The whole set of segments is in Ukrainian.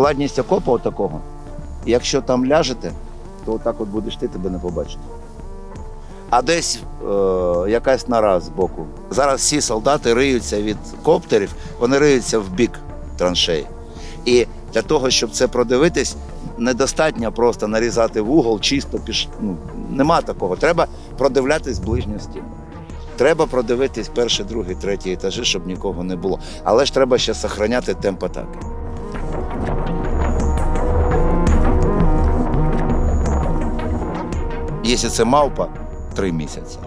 Складність окопа такого, якщо там ляжете, то отак от будеш ти тебе не побачити. А десь е, якась нора з боку. Зараз всі солдати риються від коптерів, вони риються в бік траншеї. І для того, щоб це продивитись, недостатньо просто нарізати вугол, чисто піш... ну, нема такого. Треба продивлятись ближню стіну. Треба продивитись перший, другий, третій етажі, щоб нікого не було. Але ж треба ще зберігати темп атаки. Якщо це мавпа, три місяці.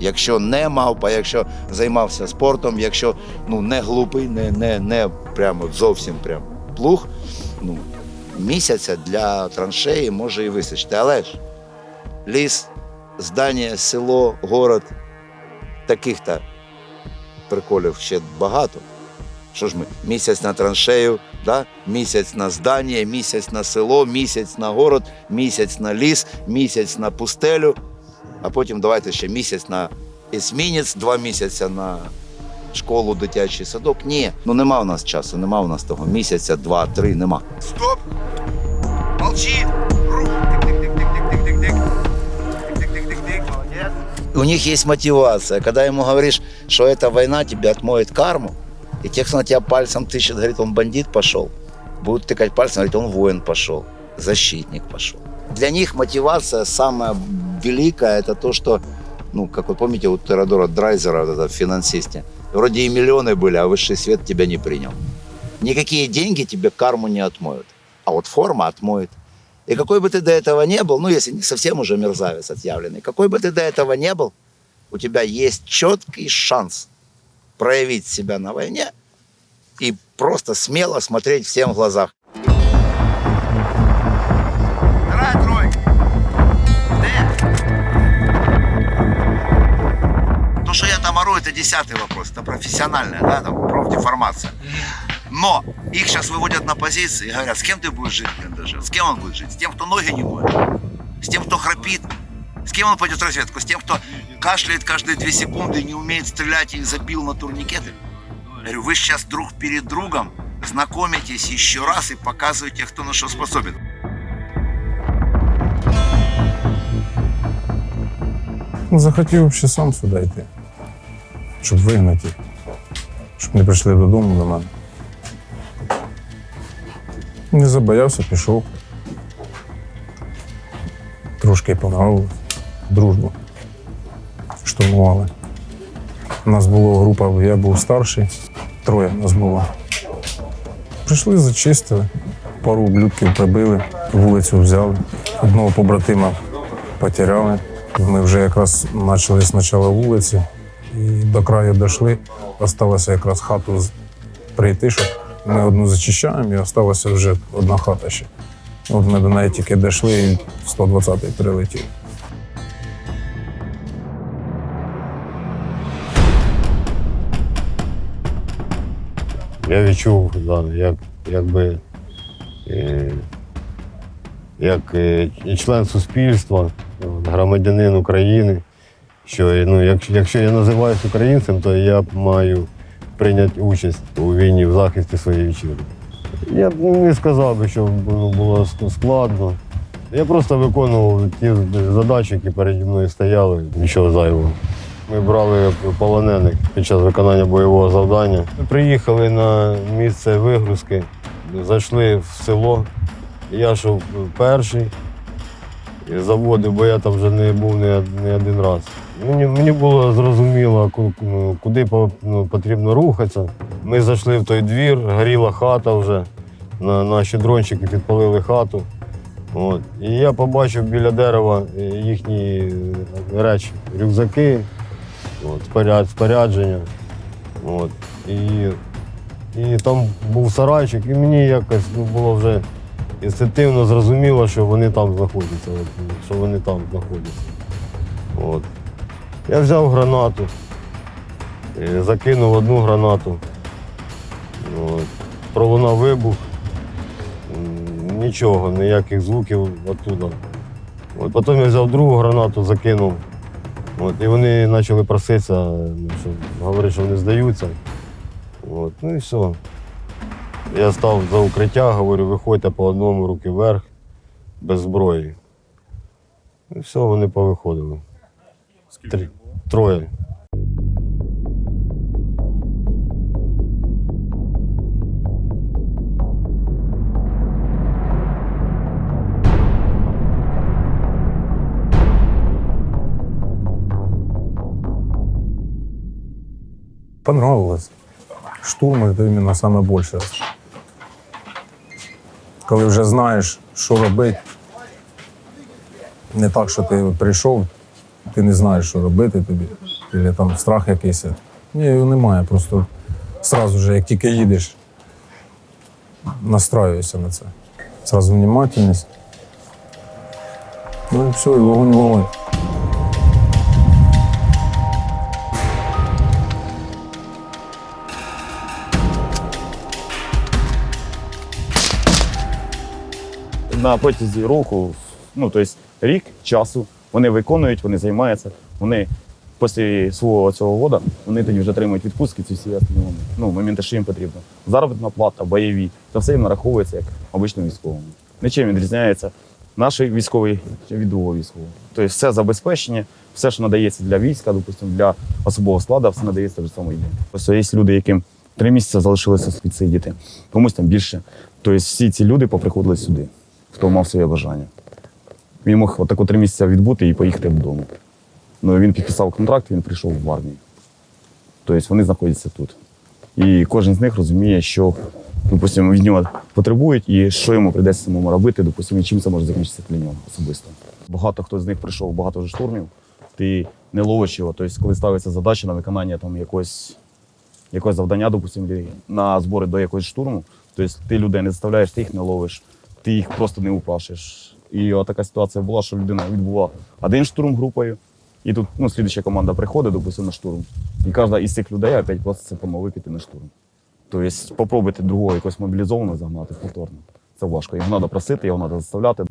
Якщо не мавпа, якщо займався спортом, якщо ну, не глупий, не, не, не прямо зовсім прямо плуг, ну, місяця для траншеї може і вистачити. Але ж ліс, здання, село, город, таких-то приколів ще багато. Що ж ми? Місяць на траншею, да? місяць на здання, місяць на село, місяць на город, місяць на ліс, місяць на пустелю, а потім давайте ще місяць на есмінець, два місяці на школу, дитячий садок. Ні, ну нема в нас часу, нема в нас того місяця, два, три, нема. Стоп! Молчи! Рух! Тик-тик-тик-тик-тик-тик-тик. Тик-тик-тик-тик-тик. Молодец. у них есть мотивация. Когда ему говоришь, что эта война тебе отмоет карму, и те, кто на тебя пальцем тычет, говорит, он бандит пошел, будут тыкать пальцем, говорит, он воин пошел, защитник пошел. Для них мотивация самая великая, это то, что, ну, как вы помните, у Теодора Драйзера, вот это в финансисте, вроде и миллионы были, а высший свет тебя не принял. Никакие деньги тебе карму не отмоют, а вот форма отмоет. И какой бы ты до этого не был, ну, если не совсем уже мерзавец отъявленный, какой бы ты до этого не был, у тебя есть четкий шанс проявить себя на войне и просто смело смотреть всем в глазах. То, что я там ору, это десятый вопрос, это профессиональная, да, там, профдеформация. Но их сейчас выводят на позиции и говорят, с кем ты будешь жить блиндаже? С кем он будет жить? С тем, кто ноги не моет? С тем, кто храпит? С кем он пойдет в разведку? С тем, кто кашляет каждые две секунды и не умеет стрелять и забил на турникеты? Я говорю, вы сейчас друг перед другом знакомитесь еще раз и показываете, кто на что способен. Ну, захотів ще сам сюди йти, щоб вигнати, їх, щоб не прийшли додому до мене. Не забоявся, пішов. Трошки понравилось. Дружбу. Штурмували. У нас була група, я був старший, троє нас було. Прийшли, зачистили, пару ублюдків прибили, вулицю взяли. Одного побратима потеряли. Ми вже якраз почали спочатку вулиці і до краю дійшли. Осталося якраз хату з- прийти, щоб ми одну зачищаємо, і осталася вже одна хата ще. От ми до неї тільки дійшли, і 120-й прилетів. Я відчув, да, як, якби, е, як е, член суспільства, громадянин України, що ну, якщо, якщо я називаюся українцем, то я маю прийняти участь у війні в захисті своєї вітчизни. Я б не сказав би, що було складно. Я просто виконував ті задачі, які переді мною стояли, нічого зайвого. Ми брали полонених під час виконання бойового завдання. Ми приїхали на місце вигрузки, зайшли в село. Я йшов перший, і заводив, бо я там вже не був не, один раз. Мені, мені було зрозуміло, куди ну, потрібно рухатися. Ми зайшли в той двір, горіла хата вже. На, наші дрончики підпалили хату. От. І я побачив біля дерева е, їхні е, речі, рюкзаки, от, споряд- спорядження. От. І, і там був сарайчик, і мені якось ну, було вже інстинктивно зрозуміло, що вони там знаходяться, от, що вони там знаходяться. От. Я взяв гранату, е, закинув одну гранату, от. пролунав вибух. Нічого, ніяких звуків оттуда. От, потім я взяв другу гранату, закинув. От, і вони почали проситися, ну, що, говорити, що вони здаються. От, ну і все. Я став за укриття, говорю, виходьте по одному руки вверх, без зброї. І все, вони повиходили. Три. Троє. Понравилось. Штурм это именно саме більше. Коли вже знаєш, що робити. Не так, що ти прийшов, ти не знаєш, що робити тобі, або там страх якийсь. Ні, його немає. Просто сразу же, як тільки їдеш, настраюєшся на це. Сразу внимательність. Ну і все, і вогонь вогонь. На протязі року, ну тобто рік часу, вони виконують, вони займаються. Вони після свого цього года вони тоді вже отримують відпустки, ці всі ну, моменти, що їм потрібно. Заробітна плата, бойові, це все їм нараховується як обичному військовому. Нічим відрізняється наш військовий від другого військового. Тобто все забезпечення, все, що надається для війська, допустимо, для особового складу, все надається вже день. Ось є люди, яким три місяці залишилося відсидіти, комусь там більше. Тобто всі ці люди поприходили сюди, хто мав своє бажання. Він мог отако три місяці відбути і поїхати додому. Ну, він підписав контракт, він прийшов в армію. Тобто вони знаходяться тут. І кожен з них розуміє, що допустимо, від нього потребують і що йому прийдеться самому робити, допустимо, і чим це може закінчитися для нього особисто. Багато хто з них прийшов, багато вже штурмів, ти не ловиш його. Тобто, коли ставиться задача на виконання там, якогось, якогось завдання, допустимо, на збори до якогось штурму, тобто ти людей не заставляєш, ти їх не ловиш, ти їх просто не упашиш. І така ситуація була, що людина відбула один штурм групою, і тут ну, слідча команда приходить, допустимо, на штурм. І кожна із цих людей опять проситься по піти на штурм. Тобто, спробуйте другого якось мобілізованого загнати повторно. Це важко. Його треба просити, його треба заставляти.